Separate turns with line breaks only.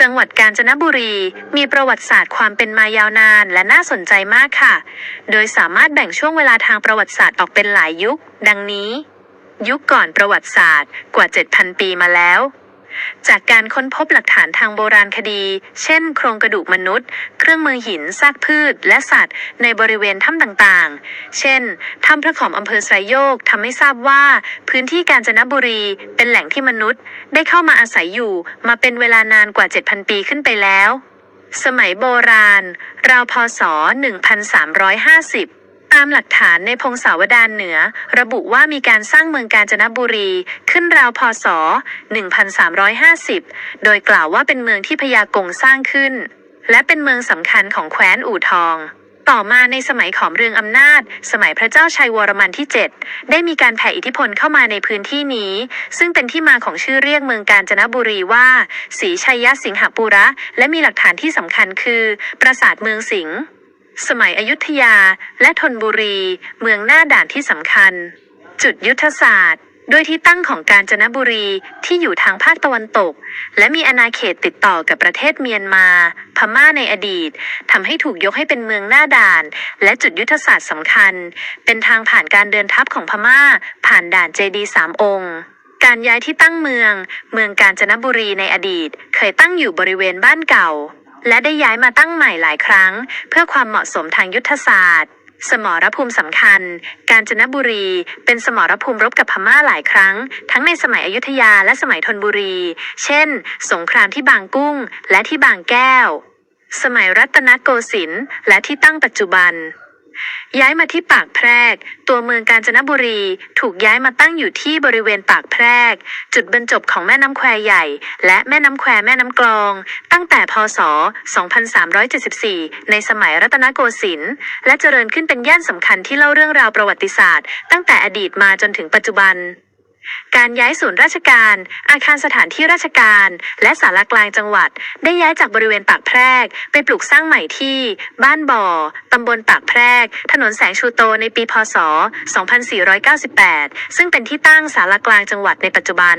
จังหวัดกาญจนบุรี มีประวัติศาสตร์ความเป็นมายาวนานและน่าสนใจมากค่ะ โดยสามารถแบ่งช่วงเวลาทางประวัติศาสตร์ออกเป็นหลายยุค ดังนี้ ยุคก่อนประวัติศาสตร์กว่า 7,000 ปีมาแล้ว จากการค้นพบหลักฐานทางโบราณคดี เช่น โครงกระดูกมนุษย์ เครื่องมือหิน ซากพืช และสัตว์ ในบริเวณถ้ำต่างๆ เช่น ถ้ำพระขอมอำเภอไซโยกทำให้ทราบว่า พื้นที่กาญจนบุรีเป็นแหล่งที่มนุษย์ ได้เข้ามาอาศัยอยู่ มาเป็นเวลานานกว่า 7,000 ปีขึ้นไปแล้ว สมัยโบราณ ราวพศ 1350ามหลักฐานในพงศาวดารเหนือ ระบุว่ามีการสร้างเมืองกาญจนบุรี ขึ้นราวพศ 1350 โดยกล่าวว่าเป็นเมืองที่พญากงสร้างขึ้น และเป็นเมืองสำคัญของแคว้นอู่ทองต่อมาในสมัยขอมเรืองอำนาจ สมัยพระเจ้าชัยวรมันที่ 7 ได้มีการแผ่อิทธิพลเข้ามาในพื้นที่นี้ ซึ่งเป็นที่มาของชื่อเรียกเมืองกาญจนบุรีว่าศรีชัยสิงหปุระ และมีหลักฐานที่สำคัญคือ ปราสาทเมืองสิงห์ สมัยอยุธยาและธนบุรี เมืองหน้าด่านที่สำคัญ จุดยุทธศาสตร์โดยที่ตั้งของกาญจนบุรีที่อยู่ทางภาคตะวันตก และมีอาณาเขตติดต่อกับประเทศเมียนมา พม่าในอดีตทำให้ถูกยกให้เป็นเมืองหน้าด่าน และจุดยุทธศาสตร์สำคัญ เป็นทางผ่านการเดินทัพของพม่า ผ่านด่านเจดีสามองค์ การย้ายที่ตั้งเมือง เมืองกาญจนบุรีในอดีต เคยตั้งอยู่บริเวณบ้านเก่า และได้ย้ายมาตั้งใหม่หลายครั้ง เพื่อความเหมาะสมทางยุทธศาสตร์ สมรภูมิสำคัญ กาญจนบุรี เป็นสมรภูมิรบกับพม่าหลายครั้ง ทั้งในสมัยอยุธยาและสมัยธนบุรี เช่น สงครามที่บางกุ้ง และที่บางแก้ว สมัยรัตนโกสินทร์และที่ตั้งปัจจุบัน ย้ายมาที่ปากแพรก ตัวเมืองกาญจนบุรี ถูกย้ายมาตั้งอยู่ที่บริเวณปากแพรก จุดบรรจบของแม่น้ำแควใหญ่ และแม่น้ำแควแม่น้ำกลอง ตั้งแต่พศ 2374 ในสมัยรัตนโกสินทร์และเจริญขึ้นเป็นย่านสำคัญที่เล่าเรื่องราวประวัติศาสตร์ ตั้งแต่อดีตมาจนถึงปัจจุบัน การย้ายศูนย์ราชการ อาคารสถานที่ราชการ และสารากลางจังหวัด ได้ย้ายจากบริเวณปากแพรก ไปปลูกสร้างใหม่ที่ บ้านบ่อ ตำบลปากแพรก ถนนแสงชูโตในปีพศ 2498 ซึ่งเป็นที่ตั้งสารากลางจังหวัดในปัจจุบัน